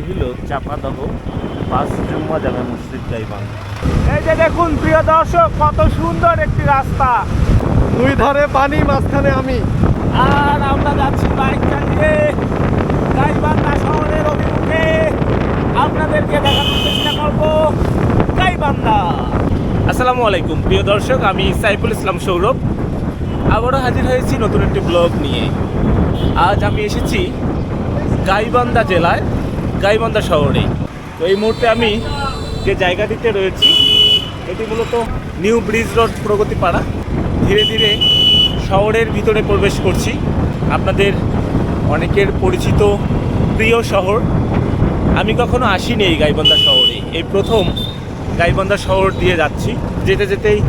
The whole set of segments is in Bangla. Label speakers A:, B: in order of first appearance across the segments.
A: এটি হলো চাপাদহ পাঁচ জুম্মা জামে মসজিদ গাইবান এই যে দেখুন প্রিয় দর্শক কত সুন্দর একটি রাস্তা।
B: দুই ধারে পানি মাঝখানে আমি।
A: আর আমরা যাচ্ছি বাইক চালিয়ে গাইবান্ধা শহরের অভিমুখে। আপনাদেরকে দেখানোর চেষ্টা করব গাইবান্ধা। আসসালামু আলাইকুম প্রিয় দর্শক আমি সাইফুল ইসলাম সৌরভ। আবারও হাজির হয়েছি নতুন একটি ব্লগ নিয়ে। আজ আমি এসেছি গাইবান্ধা জেলায়। গাইবান্ধা শহরে তো এই মুহূর্তে আমি যে জায়গাটিতে রয়েছি, এটি মূলত নিউ ব্রিজ রোড প্রগতিপাড়া। ধীরে ধীরে শহরের ভিতরে প্রবেশ করছি। আপনাদের অনেকের পরিচিত প্রিয় শহর। আমি কখনো আসিনি এই গাইবান্ধা শহরে। এই প্রথম গাইবান্ধা শহর দিয়ে যাচ্ছি। যেতে যেতেই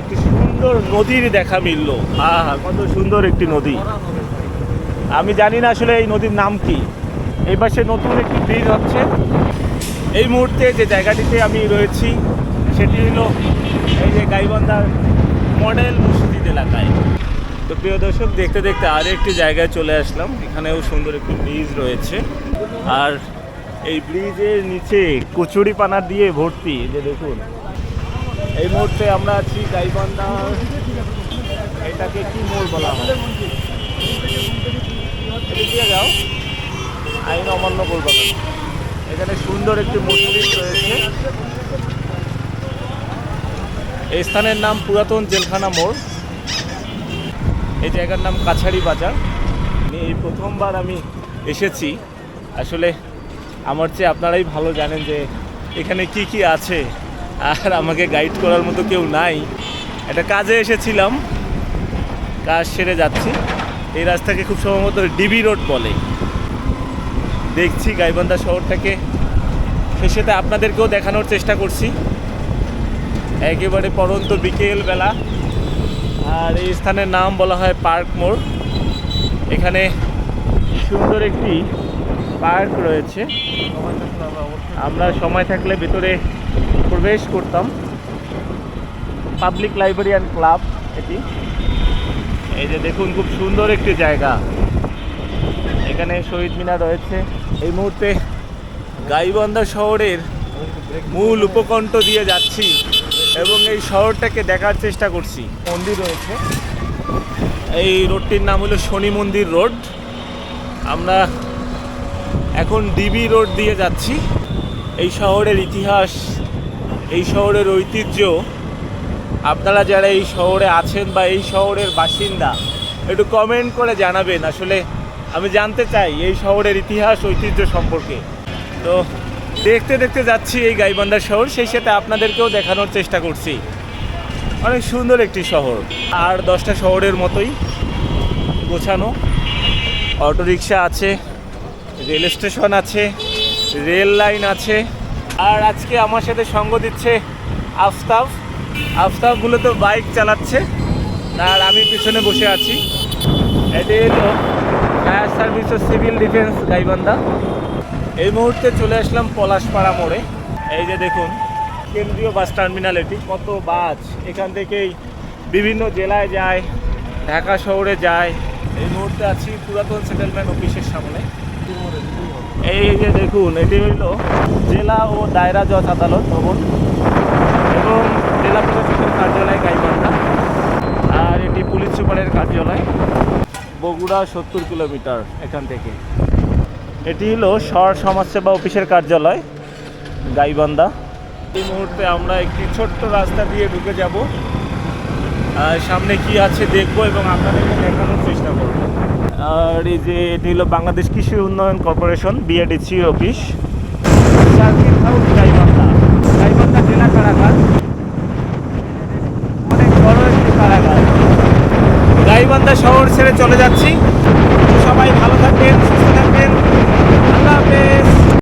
A: একটি সুন্দর নদীর দেখা মিলল। আহা, কত সুন্দর একটি নদী। আমি জানি না আসলে এই নদীর নাম কি। এই পাশে নতুন একটি ব্রিজ হচ্ছে এই মুহূর্তে যে জায়গাটিতে আমি রয়েছি, সেটি হলো এই যে গাইবান্ধার মডেল মসজিদ এলাকায়। তো প্রিয় দর্শক, দেখতে দেখতে আরও একটি জায়গায় চলে আসলাম। এখানেও সুন্দর একটি ব্রিজ রয়েছে। আর এই ব্রিজের নিচে কচুরি পানা দিয়ে ভর্তি যে দেখুন। এই মুহূর্তে আমরা আছি গাইবান্ধার এটাকে কি মোড় বলা হয়? যাও। আইন অমান্য করব না। এখানে সুন্দর একটি মসজিদ রয়েছে। এই স্থানের নাম পুরাতন জেলখানা মোড়। এই জায়গার নাম কাছাড়ি বাজার। আমি এই প্রথমবার আমি এসেছি। আসলে আমার চেয়ে আপনারাই ভালো জানেন যে এখানে কি কি আছে। আর আমাকে গাইড করার মতো কেউ নাই। একটা কাজে এসেছিলাম। কাজ সেরে যাচ্ছি। এই রাস্তাকে খুব সম্ভবত ডিবি রোড বলে। দেখছি গাইবান্ধা শহরটাকে। সাথে আপনাদেরকেও দেখানোর চেষ্টা করছি। একেবারে পরন্ত বিকেল বেলা আর এই স্থানের নাম বলা হয় পার্ক মোড়। এখানে সুন্দর একটি পার্ক রয়েছে। আমরা সময় থাকলে ভেতরে প্রবেশ করতাম। পাবলিক লাইব্রেরি অ্যান্ড ক্লাব এটি। এই যে দেখুন, খুব সুন্দর একটি জায়গা। এখানে শহীদ মিনার রয়েছে। এই মুহূর্তে গাইবান্ধা শহরের মূল উপকণ্ঠ দিয়ে যাচ্ছি এবং এই শহরটাকে দেখার চেষ্টা করছি। মন্দির রয়েছে। এই রোডটির নাম হলো শনি মন্দির রোড। আমরা এখন ডিবি রোড দিয়ে যাচ্ছি। এই শহরের ইতিহাস এই শহরের ঐতিহ্য আপনারা যারা এই শহরে আছেন বা এই শহরের বাসিন্দা একটু কমেন্ট করে জানাবেন। আসলে আমি জানতে চাই এই শহরের ইতিহাস, ঐতিহ্য সম্পর্কে। তো দেখতে দেখতে যাচ্ছি এই গাইবান্ধা শহর, সেই সাথে আপনাদেরকেও দেখানোর চেষ্টা করছি। অনেক সুন্দর একটি শহর। আর দশটা শহরের মতোই গোছানো। অটোরিকশা আছে, রেল স্টেশন আছে, রেল লাইন আছে। আর আজকে আমার সাথে সঙ্গ দিচ্ছে আফতাব। আফতাব মূলত বাইক চালাচ্ছে। আর আমি পিছনে বসে আছি। হলো ফায়ার সার্ভিস ও সিভিল ডিফেন্স গাইবান্ধা। এই মুহূর্তে চলে আসলাম পলাশপাড়া মোড়ে। এই যে দেখুন, কেন্দ্রীয় বাস টার্মিনাল এটি। কত বাস এখান থেকেই বিভিন্ন জেলায় যায়, ঢাকা শহরে যায়। এই মুহূর্তে আছি পুরাতন সেটেলমেন্ট অফিসের সামনে। এই যে দেখুন, এটি হইল জেলা ও দায়রা জজ আদালত ভবন এবং জেলা প্রশাসকের কার্যালয় গাইবান্ধা। আর এটি পুলিশ সুপারের কার্যালয়। বগুড়া সত্তর কিলোমিটার এখান থেকে। এটি হলো শহর সমাজসেবা অফিসের কার্যালয়, গাইবান্ধা। এই মুহূর্তে আমরা একটি ছোট্ট রাস্তা দিয়ে ঢুকে যাব। সামনে কি আছে দেখব এবং আপনাদেরকে দেখানোর চেষ্টা করব। আর এই যে এটি হলো বাংলাদেশ কৃষি উন্নয়ন corporation BADC office. Circuit house, Gaibandha. Gaibandha জেলা কারাগার। অনেক বড় একটি কারাগার। গাইবান্ধা শহর ছেড়ে চলে যাচ্ছি। সবাই ভালো থাকবেন